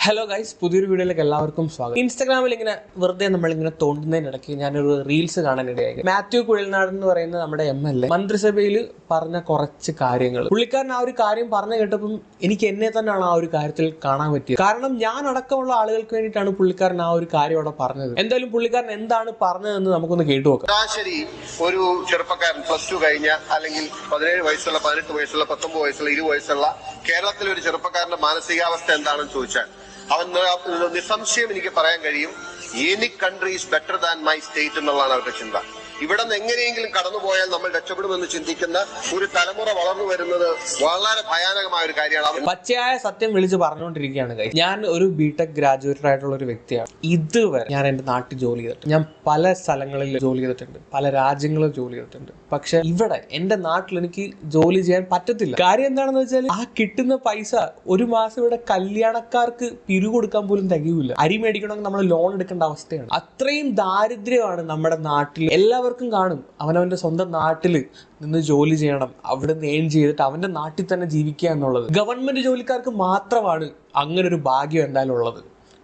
Hello guys പുതിയൊരു വീഡിയോയിലേക്ക് എല്ലാവർക്കും സ്വാഗതം. ഇൻസ്റ്റാഗ്രാമിൽ ഇങ്ങനെ വെറുതെ നമ്മൾ നമ്മളിങ്ങനെ തോണ്ടുന്നതിനിടയ്ക്ക് ഞാനൊരു റീൽസ് കാണാനിടയായി മാത്യു കുഴൽനാട് എന്ന് പറയുന്ന നമ്മുടെ എം എൽ എ മന്ത്രിസഭയിൽ പറഞ്ഞ കുറച്ച് കാര്യങ്ങൾ. പുള്ളിക്കാരൻ ആ ഒരു കാര്യം പറഞ്ഞു കേട്ടപ്പം എനിക്ക് എന്നെ തന്നെയാണ് ആ ഒരു കാര്യത്തിൽ കാണാൻ പറ്റിയത്. കാരണം ഞാൻ അടക്കമുള്ള ആളുകൾക്ക് വേണ്ടിയിട്ടാണ് പുള്ളിക്കാരൻ ആ ഒരു കാര്യം അവിടെ പറഞ്ഞത്. എന്തായാലും പുള്ളിക്കാരൻ എന്താണ് പറഞ്ഞതെന്ന് നമുക്കൊന്ന് കേട്ടു നോക്കാം. ശരാശരി ഒരു ചെറുപ്പക്കാരൻ പ്ലസ് ടു കഴിഞ്ഞ അല്ലെങ്കിൽ പതിനേഴ് വയസ്സുള്ള പതിനെട്ട് വയസ്സുള്ള പത്തൊമ്പത് വയസ്സുള്ള ഇരുപത് വയസ്സുള്ള കേരളത്തിലെ ഒരു ചെറുപ്പക്കാരന്റെ മാനസികാവസ്ഥ എന്താണെന്ന് ചോദിച്ചാൽ അവൻ ന- നിസ്സംശയം എനിക്ക് പറയാൻ കഴിയും. Any country is better than my state എന്നുള്ളതാണ് അവരുടെ ചിന്ത. ഇവിടെ നിന്ന് എങ്ങനെയെങ്കിലും കടന്നുപോയാൽ നമ്മൾ രക്ഷപ്പെടുമെന്ന് ചിന്തിക്കുന്ന ഒരു തലമുറ വളർന്നു വരുന്നത് വളരെ ഭയാനകമായ ഒരു കാര്യമാണ്. പച്ചയായ സത്യം വിളിച്ച് പറഞ്ഞുകൊണ്ടിരിക്കുകയാണ്. ഞാൻ ഒരു ബിടെക് ഗ്രാജുവേറ്റഡ് ആയിട്ടുള്ള ഒരു വ്യക്തിയാണ്. ഇതുവരെ ഞാൻ എന്റെ നാട്ടിൽ ജോലി ചെയ്തിട്ടുണ്ട് ഞാൻ പല സ്ഥലങ്ങളിൽ ജോലി ചെയ്തിട്ടുണ്ട്. പല രാജ്യങ്ങളിൽ ജോലി ചെയ്തിട്ടുണ്ട്. പക്ഷെ ഇവിടെ എന്റെ നാട്ടിൽ എനിക്ക് ജോലി ചെയ്യാൻ പറ്റത്തില്ല. കാര്യം എന്താണെന്ന് വെച്ചാൽ ആ കിട്ടുന്ന പൈസ ഒരു മാസം ഇവിടെ കല്യാണക്കാർക്ക് പിരിവ് കൊടുക്കാൻ പോലും തികയൂല. അരി മേടിക്കണമെങ്കിൽ നമ്മൾ ലോൺ എടുക്കേണ്ട അവസ്ഥയാണ്. അത്രയും ദാരിദ്ര്യമാണ് നമ്മുടെ നാട്ടിൽ എല്ലാവർക്കും കാണും. അവനവന്റെ സ്വന്തം നാട്ടിൽ നിന്ന് ജോലി ചെയ്യണം. അവിടെ നിന്ന് ഏൺ ചെയ്തിട്ട് അവന്റെ നാട്ടിൽ തന്നെ ജീവിക്കുക എന്നുള്ളത്. ഗവൺമെന്റ് ജോലിക്കാർക്ക് മാത്രമാണ് അങ്ങനെ ഒരു ഭാഗ്യം എന്തായാലും ഉള്ളത്.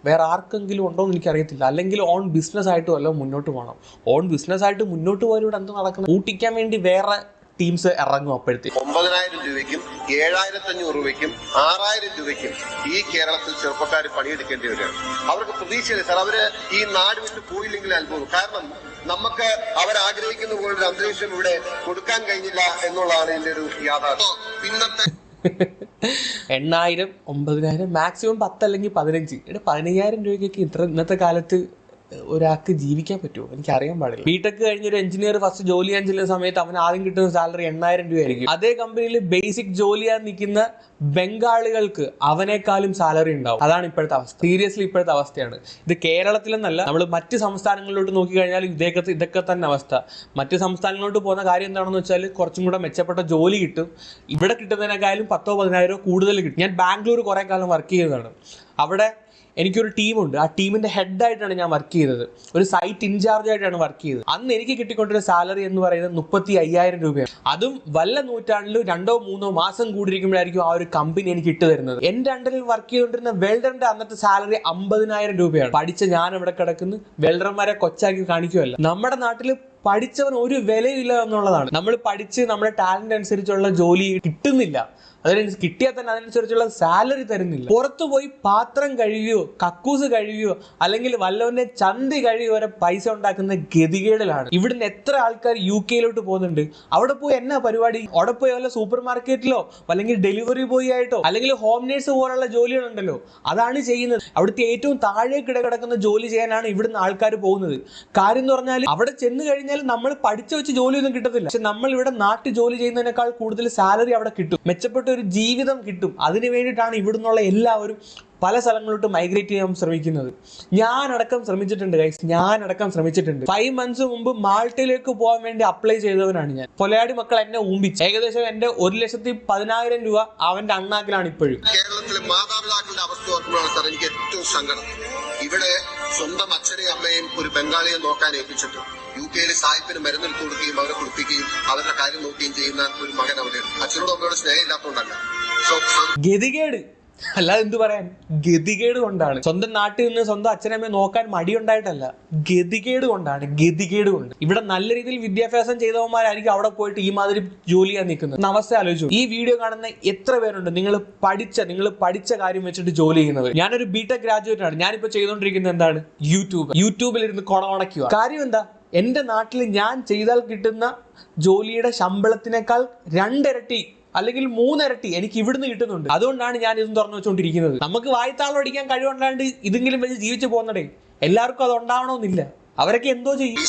വേറെ ആർക്കെങ്കിലും ഉണ്ടോ എന്ന് എനിക്കറിയത്തില്ല. അല്ലെങ്കിൽ ഓൺ ബിസിനസ് ആയിട്ട് വല്ലതും മുന്നോട്ട് പോകണം. ഓൺ ബിസിനസ് ആയിട്ട് മുന്നോട്ട് പോകാൻ ഇവിടെ എന്താ നടക്കുന്നത് ഊട്ടിക്കാൻ വേണ്ടി വേറെ ടീംസ് ഇറങ്ങും അപ്പോഴത്തേക്ക്. ഒമ്പതിനായിരം രൂപയ്ക്കും ഏഴായിരത്തി അഞ്ഞൂറ് രൂപയ്ക്കും ആറായിരം രൂപയ്ക്കും ഈ കേരളത്തിൽ ചെറുപ്പക്കാർ പണിയെടുക്കേണ്ടി വരികയാണ്. അവർക്ക് പ്രതീക്ഷയില്ല. സാർ അവർ ഈ നാട് വിട്ട് പോയില്ലെങ്കിൽ അത്ഭുതം. കാരണം നമുക്ക് അവരാഗ്രഹിക്കുന്ന പോലൊരു അന്തരീക്ഷം ഇവിടെ കൊടുക്കാൻ കഴിഞ്ഞില്ല എന്നുള്ളതാണ് എന്റെ ഒരു യാഥാർത്ഥ്യം. ഇന്നത്തെ എണ്ണായിരം ഒമ്പതിനായിരം മാക്സിമം പത്ത് അല്ലെങ്കിൽ പതിനഞ്ച്. എടാ പതിനയ്യായിരം രൂപയ്ക്കൊക്കെ ഇത്ര ഇന്നത്തെ കാലത്ത് ഒരാൾക്ക് ജീവിക്കാൻ പറ്റുമോ? എനിക്ക് അറിയാൻ പാടില്ല. ബിടെക് കഴിഞ്ഞ ഒരു എഞ്ചിനീയർ ഫസ്റ്റ് ജോലി ചെയ്യാൻ ചെല്ലുന്ന സമയത്ത് അവൻ ആദ്യം കിട്ടുന്ന സാലറി എണ്ണായിരം രൂപയായിരിക്കും. അതേ കമ്പനിയിൽ ബേസിക് ജോലി ചെയ്യാൻ നിൽക്കുന്ന ബംഗാളികൾക്ക് അവനേക്കാളും സാലറി ഉണ്ടാവും. അതാണ് ഇപ്പോഴത്തെ അവസ്ഥ. സീരിയസ്ലി ഇപ്പോഴത്തെ അവസ്ഥയാണ്. ഇത് കേരളത്തിലെന്നല്ല നമ്മൾ മറ്റ് സംസ്ഥാനങ്ങളിലോട്ട് നോക്കിക്കഴിഞ്ഞാൽ ഇതൊക്കെ ഇതൊക്കെ തന്നെ അവസ്ഥ. മറ്റ് സംസ്ഥാനങ്ങളിലോട്ട് പോകുന്ന കാര്യം എന്താണെന്ന് വെച്ചാൽ കുറച്ചും കൂടെ മെച്ചപ്പെട്ട ജോലി കിട്ടും. ഇവിടെ കിട്ടുന്നതിനേക്കാളും പത്തോ പതിനായിരോ കൂടുതൽ കിട്ടും. ഞാൻ ബാംഗ്ലൂർ കുറേ കാലം വർക്ക് ചെയ്തതാണ്. അവിടെ എനിക്കൊരു ടീമുണ്ട്. ആ ടീമിന്റെ ഹെഡായിട്ടാണ് ഞാൻ വർക്ക് ചെയ്തത്. ഒരു സൈറ്റ് ഇൻചാർജ് ആയിട്ടാണ് വർക്ക് ചെയ്തത്. അന്ന് എനിക്ക് കിട്ടിക്കൊണ്ടിരുന്ന സാലറി എന്ന് പറയുന്നത് മുപ്പത്തി അയ്യായിരം രൂപയാണ്. അതും വല്ല നൂറ്റാണ്ടിലും രണ്ടോ മൂന്നോ മാസം കൂടിയിരിക്കുമ്പോഴായിരിക്കും ആ ഒരു കമ്പനി എനിക്ക് ഇട്ട് തരുന്നത്. എന്റെ അണ്ടറിൽ വർക്ക് ചെയ്തുകൊണ്ടിരുന്ന വെൽഡറിന്റെ അന്നത്തെ സാലറി അമ്പതിനായിരം രൂപയാണ്. പഠിച്ച ഞാൻ ഇവിടെ കിടക്കുന്ന. വെൽഡർമാരെ കൊച്ചാക്കി കാണിക്കുമല്ല നമ്മുടെ നാട്ടിൽ പഠിച്ചവൻ ഒരു വിലയില്ല എന്നുള്ളതാണ്. നമ്മൾ പഠിച്ച് നമ്മുടെ ടാലന്റ് അനുസരിച്ചുള്ള ജോലി കിട്ടുന്നില്ല. അതിനനുസരിച്ച് കിട്ടിയാൽ തന്നെ അതിനനുസരിച്ചുള്ള സാലറി തരുന്നില്ല. പുറത്തു പോയി പാത്രം കഴുകിയോ കക്കൂസ് കഴുകിയോ അല്ലെങ്കിൽ വല്ലവന്റെ ചന്തി കഴുകി വരെ പൈസ ഉണ്ടാക്കുന്ന ഗതികേടിലാണ്. ഇവിടുന്ന് എത്ര ആൾക്കാർ യു കെയിലോട്ട് പോകുന്നുണ്ട്? അവിടെ പോയി എന്നാ പരിപാടി? അവിടെ പോയി വല്ല സൂപ്പർ മാർക്കറ്റിലോ അല്ലെങ്കിൽ ഡെലിവറി ബോയ് ആയിട്ടോ അല്ലെങ്കിൽ ഹോം നേഴ്സ് പോലുള്ള ജോലികളുണ്ടല്ലോ? അതാണ് ചെയ്യുന്നത്. അവിടുത്തെ ഏറ്റവും താഴെ കിട കിടക്കുന്ന ജോലി ചെയ്യാനാണ് ഇവിടുന്ന് ആൾക്കാർ പോകുന്നത്. കാര്യം എന്ന് പറഞ്ഞാൽ അവിടെ ചെന്ന് കഴിഞ്ഞാൽ നമ്മൾ പഠിച്ചു വെച്ച് ജോലിയൊന്നും കിട്ടത്തില്ല. പക്ഷെ നമ്മൾ ഇവിടെ നാട്ടിൽ ജോലി ചെയ്യുന്നതിനേക്കാൾ കൂടുതൽ സാലറി അവിടെ കിട്ടും. മെച്ചപ്പെട്ട ഒരു ജീവിതം കിട്ടും. അതിന് വേണ്ടിയിട്ടാണ് ഇവിടുന്നുള്ള എല്ലാവരും പല സ്ഥലങ്ങളിലോട്ട് മൈഗ്രേറ്റ് ചെയ്യാൻ ശ്രമിക്കുന്നത്. ഞാൻ അടക്കം ശ്രമിച്ചിട്ടുണ്ട് ഗൈസ് അടക്കം ശ്രമിച്ചിട്ടുണ്ട്. ഫൈവ് മന്ത്സ് മുമ്പ് മാൾട്ടയിലേക്ക് പോകാൻ വേണ്ടി അപ്ലൈ ചെയ്തവനാണ് ഞാൻ. കൊലയാടി മക്കൾ എന്നെ ഊമ്പിച്ചു. ഏകദേശം എന്റെ ഒരു ലക്ഷത്തി പതിനായിരം രൂപ അവന്റെ അണ്ണാക്കിലാണ് ഇപ്പോഴും. കേരളത്തിലെ അവസ്ഥ എനിക്ക് ഇവിടെ സ്വന്തം അച്ഛനെയും അമ്മയും ഒരു ബംഗാളിയെ നോക്കാൻ ഏൽപ്പിച്ചിട്ട് യു കെയിലെ സായിപ്പിന് മരുന്നെടുത്ത് കൊടുക്കുകയും അവരെ കുളിപ്പിക്കുകയും അവരുടെ കാര്യം നോക്കുകയും ചെയ്യുന്ന ഒരു മകൻ അവിടെയുണ്ട്. അച്ഛനോട് അമ്മയോട് സ്നേഹം ഇല്ലാത്തതുകൊണ്ടല്ല സോ ഗതികേട്. അല്ലാതെ എന്തു പറയാൻ? ഗതികേട് കൊണ്ടാണ്. സ്വന്തം നാട്ടിൽ നിന്ന് സ്വന്തം അച്ഛനമ്മയെ നോക്കാൻ മടിയുണ്ടായിട്ടല്ല. ഗതികേട് കൊണ്ടാണ്. ഗതികേട് കൊണ്ട്. ഇവിടെ നല്ല രീതിയിൽ വിദ്യാഭ്യാസം ചെയ്തവന്മാരായിരിക്കും അവിടെ പോയിട്ട് ഈ മാതിരി ജോലി ചെയ്യാൻ നിൽക്കുന്നത്. അവസ്ഥ ആലോചിച്ചു. ഈ വീഡിയോ കാണുന്ന എത്ര പേരുണ്ട്? നിങ്ങൾ പഠിച്ച നിങ്ങൾ പഠിച്ച കാര്യം വെച്ചിട്ട് ജോലി ചെയ്യുന്നത്. ഞാനൊരു ബിടെക് ഗ്രാജുവേറ്റ് ആണ്. ഞാനിപ്പോ ചെയ്തുകൊണ്ടിരിക്കുന്നത് എന്താണ്? യൂട്യൂബ്. യൂട്യൂബിൽ ഇരുന്ന് കൊണ കാര്യം എന്താ? എന്റെ നാട്ടിൽ ഞാൻ ചെയ്താൽ കിട്ടുന്ന ജോലിയുടെ ശമ്പളത്തിനേക്കാൾ രണ്ടിരട്ടി അല്ലെങ്കിൽ മൂന്നിരട്ടി എനിക്ക് ഇവിടുന്ന് കിട്ടുന്നുണ്ട്. അതുകൊണ്ടാണ് ഞാൻ ഇതും തുറന്നു വെച്ചുകൊണ്ടിരിക്കുന്നത് നമുക്ക് വായ്ത്താളം അടിക്കാൻ കഴിവുണ്ടാണ്ട് ഇതെങ്കിലും വെച്ച് ജീവിച്ചു പോകുന്നടേ എല്ലാവർക്കും അത് ഉണ്ടാവണമെന്നില്ല. അവരൊക്കെ എന്തോ ചെയ്യും.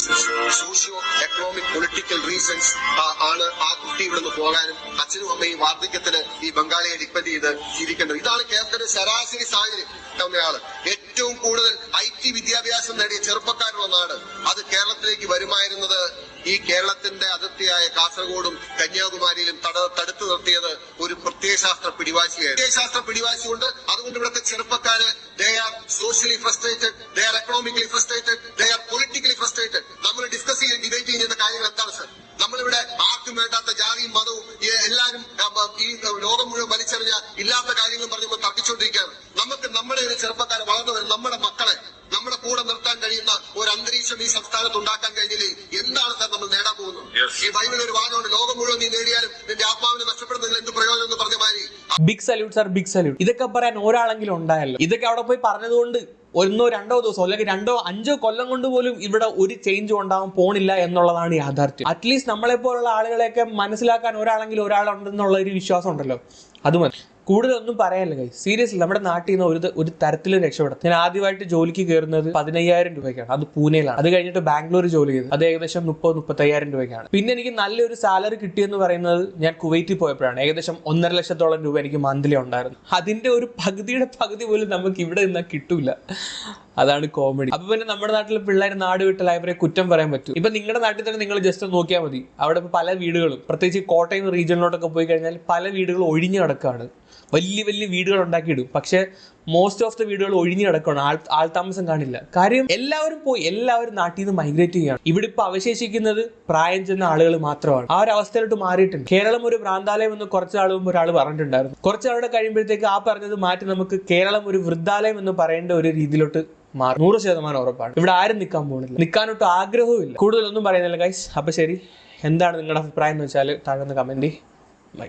സോഷ്യോ എക്കണോമിക് പൊളിറ്റിക്കൽ റീസൺസ് ആണ് ആ കുട്ടി ഇവിടുന്ന് പോകാനും അച്ഛനും അമ്മയും വാർദ്ധക്യത്തിന് ഈ ബംഗാളിയെ ഡിപ്പെൻഡ് ചെയ്ത് ജീവിക്കേണ്ടത്. ഇതാണ് കേരളത്തിന്റെ ശരാശരി സാഹചര്യം. ഏറ്റവും കൂടുതൽ ഐ ടി വിദ്യാഭ്യാസം നേടിയ ചെറുപ്പക്കാരുള്ള നാട് അത് കേരളത്തിലേക്ക് വരുമായിരുന്നത്. ഈ കേരളത്തിന്റെ അതിർത്തിയായ കാസർഗോഡും കന്യാകുമാരിയിലും തട തടുത്തു നിർത്തിയത് ഒരു പ്രത്യയശാസ്ത്ര പിടിവാശിയായിരുന്നു. പ്രത്യയശാസ്ത്ര പിടിവാശി കൊണ്ട് അതുകൊണ്ട് ഇവിടുത്തെ ചെറുപ്പക്കാര് they are socially frustrated they are economically frustrated they are politically frustrated വേണ്ടാത്ത ജാതിയും മതവും എല്ലാവരും ഈ ലോകം മുഴുവൻ വലിച്ചെറിഞ്ഞ ഇല്ലാത്ത കാര്യങ്ങൾ പറഞ്ഞുമ്പോൾ തർക്കിച്ചുകൊണ്ടിരിക്കുകയാണ്. നമുക്ക് നമ്മുടെ ഒരു ചെറുപ്പക്കാരെ വളർന്നു വരുന്ന നമ്മുടെ മക്കളെ നമ്മുടെ കൂടെ നിർത്താൻ കഴിയുന്ന ഒരു അന്തരീക്ഷം ഈ സംസ്ഥാനത്ത് ഉണ്ടാക്കാൻ കഴിഞ്ഞില്ലേ? എന്താണ് സാർ നമ്മൾ നേടാൻ പോകുന്നത്? ഈ ബൈബിൾ ഒരു വാചകമുണ്ട് ലോകം മുഴുവൻ നീ നേടിയാലും നിന്റെ ആത്മാവിനെ നഷ്ടപ്പെടുന്നതിൽ എന്ത് പ്രയോജനം എന്ന് പറഞ്ഞ മാതിരി. Big salute sir big salute ഇതൊക്കെ പറയാൻ ഒരാളെങ്കിലും ഉണ്ടായല്ലോ. ഇതൊക്കെ അവിടെ പോയി പറഞ്ഞതുകൊണ്ട് ഒന്നോ രണ്ടോ ദിവസം അല്ലെങ്കിൽ രണ്ടോ അഞ്ചോ കൊല്ലം കൊണ്ട് പോലും ഇവിടെ ഒരു ചേഞ്ച് ഉണ്ടാവാൻ പോണില്ല എന്നുള്ളതാണ് യാഥാർത്ഥ്യം. അറ്റ്ലീസ്റ്റ് നമ്മളെ പോലുള്ള ആളുകളെയൊക്കെ മനസ്സിലാക്കാൻ ഒരാളെങ്കിലും ഒരാളുണ്ടെന്നുള്ള ഒരു വിശ്വാസം ഉണ്ടല്ലോ. അത് മതി. കൂടുതലൊന്നും പറയാനില്ല കൈ സീരിയസ്ലി നമ്മുടെ നാട്ടിൽ നിന്ന് ഒരു ഒരു തരത്തിലും രക്ഷപ്പെടും ഞാൻ ആദ്യമായിട്ട് ജോലിക്ക് കയറുന്നത് പതിനയ്യായിരം രൂപയ്ക്കാണ്. അത് പൂനെയിലാണ്. അത് കഴിഞ്ഞിട്ട് ബാംഗ്ലൂർ ജോലി ചെയ്തു. അത് ഏകദേശം മുപ്പത് മുപ്പത്തയ്യായിരം രൂപയ്ക്കാണ്. പിന്നെ എനിക്ക് നല്ലൊരു സാലറി കിട്ടിയെന്ന് പറയുന്നത് ഞാൻ കുവൈറ്റിൽ പോയപ്പോഴാണ്. ഏകദേശം ഒന്നര ലക്ഷത്തോളം രൂപ എനിക്ക് മന്ത്ലി ഉണ്ടായിരുന്നു. അതിന്റെ ഒരു പകുതിയുടെ പകുതി പോലും നമുക്ക് ഇവിടെ നിന്നാൽ കിട്ടൂല. അതാണ് കോമഡി അപ്പൊ പിന്നെ നമ്മുടെ നാട്ടിലെ പിള്ളേർ നാട് വിട്ട ലൈബ്രറി കുറ്റം പറയാൻ പറ്റും. ഇപ്പൊ നിങ്ങളുടെ നാട്ടിൽ തന്നെ നിങ്ങൾ ജസ്റ്റ് നോക്കിയാൽ മതി. അവിടെ പല വീടുകളും പ്രത്യേകിച്ച് കോട്ടയം റീജിയനിലോട്ടൊക്കെ പോയി കഴിഞ്ഞാൽ പല വീടുകളും ഒഴിഞ്ഞു കിടക്കുകയാണ് വലിയ വലിയ വീടുകൾ ഉണ്ടാക്കിയിടും. പക്ഷെ മോസ്റ്റ് ഓഫ് ദ വീടുകൾ ഒഴിഞ്ഞു കിടക്കണം ആൾ ആൾതാമസം കാണില്ല. കാര്യം എല്ലാവരും പോയി എല്ലാവരും നാട്ടിൽ നിന്ന് മൈഗ്രേറ്റ് ചെയ്യുകയാണ്. ഇവിടെ ഇപ്പൊ അവശേഷിക്കുന്നത് പ്രായം ചെന്ന ആളുകൾ മാത്രമാണ്. ആ ഒരു അവസ്ഥയിലോട്ട് മാറിയിട്ടുണ്ട്. കേരളം ഒരു ഭ്രാന്താലയം എന്ന് കുറച്ച് നാൾ മുമ്പ് ഒരാൾ പറഞ്ഞിട്ടുണ്ടായിരുന്നു. കുറച്ച് നാളുടെ കഴിയുമ്പോഴത്തേക്ക് ആ പറഞ്ഞത് മാറ്റി നമുക്ക് കേരളം ഒരു വൃദ്ധാലയം എന്ന് പറയേണ്ട ഒരു രീതിയിലോട്ട് മാറും. നൂറ് ശതമാനം ഉറപ്പാണ്. ഇവിടെ ആരും നിൽക്കാൻ പോകുന്നില്ല. നിൽക്കാനൊട്ട് ആഗ്രഹവും ഇല്ല. കൂടുതലൊന്നും പറയുന്നില്ല ഗൈസ് അപ്പൊ ശരി. എന്താണ് നിങ്ങളുടെ അഭിപ്രായം എന്ന് വെച്ചാൽ താഴെ ഒന്ന് കമന്റ് ബൈ